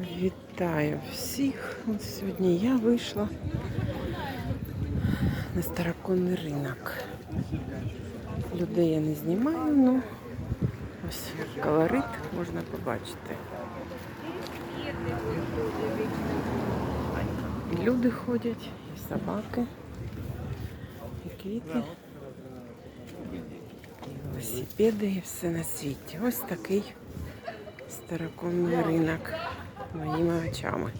Вітаю всіх. Сьогодні я вийшла на староконний ринок. Людей я не знімаю, але ось колорит можна побачити. Люди ходять, і собаки, і квіти, і велосипеди, і все на світі. Ось такий староконний ринок моїми очами.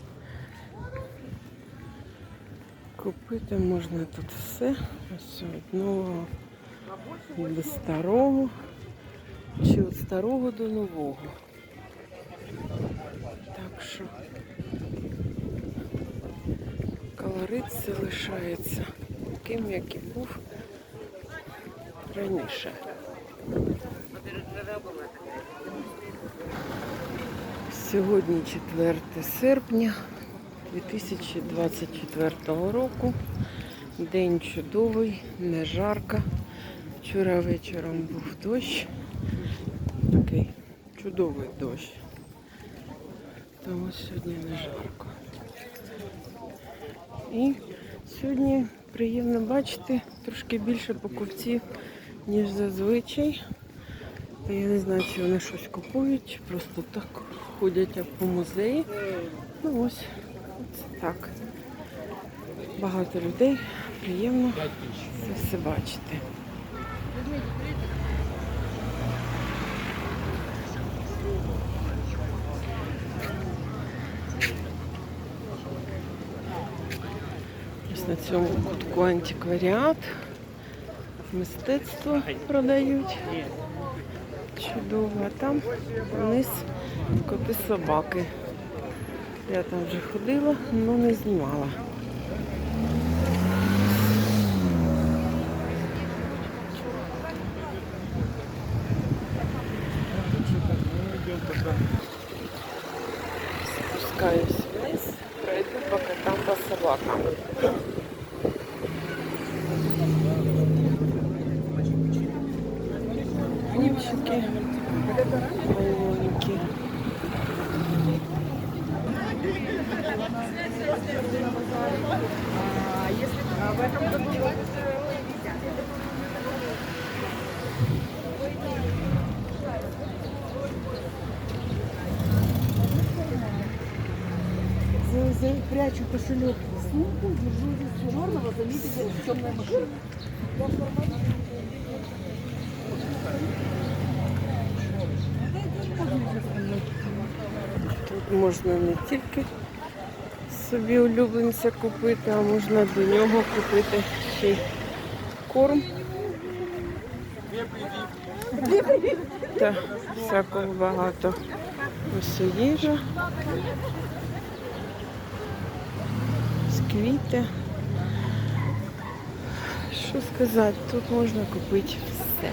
Купити можна тут все. Ось від до старого. Чи від старого до нового. Так що колорит залишається таким, як і був раніше. Сьогодні 4 серпня 2024 року. День чудовий, не жарко. Вчора вечором був дощ. Такий чудовий дощ. Тому сьогодні не жарко. І сьогодні приємно бачити трошки більше покупців, ніж зазвичай. Я не знаю, чи вони щось купують, чи просто так ходять по музеї. Ну ось, ось так. Багато людей, приємно це все бачити. Ось на цьому кутку антикваріат. Мистецтво продають. Чудово. А там вниз коти собаки. Я там вже ходила, але не знімала. Спускаюсь вниз, пройду по котам по собакам. Мальчики, маленькие. За, прячу кошелек в сумку, держу вес черного, заметите темная машина. Можна не тільки собі улюбленця купити, а можна до нього купити ще й корм. Та всякого багато. Ось їжа. Квіти. Що сказати, тут можна купити все.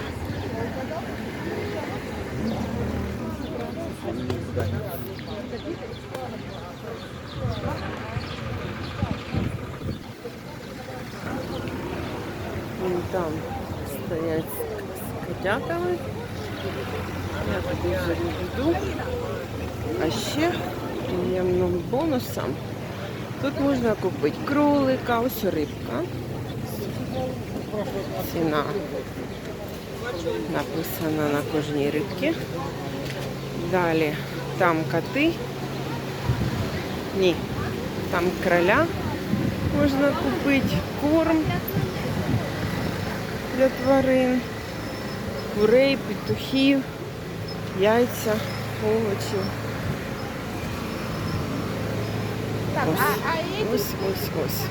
Вон там стоять з котятами. Я туди вже йду. А ще приємним бонусом тут можна купити кролика, ось рибка. Ціна написана на кожній рибці. Далі там коти. Ні, там кроля можна купити, корм для тварин, курей, петухів, яйця, овочі. Ось, ось, ось, ось.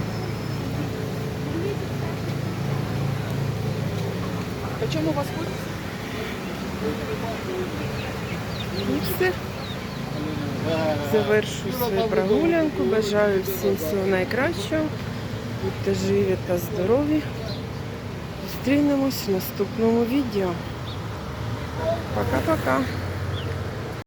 Почему у вас кот? І все. Завершую свою прогулянку. Бажаю всім всього найкращого. Будьте живі та здорові. Зустрінемось в наступному відео. Пока-пока.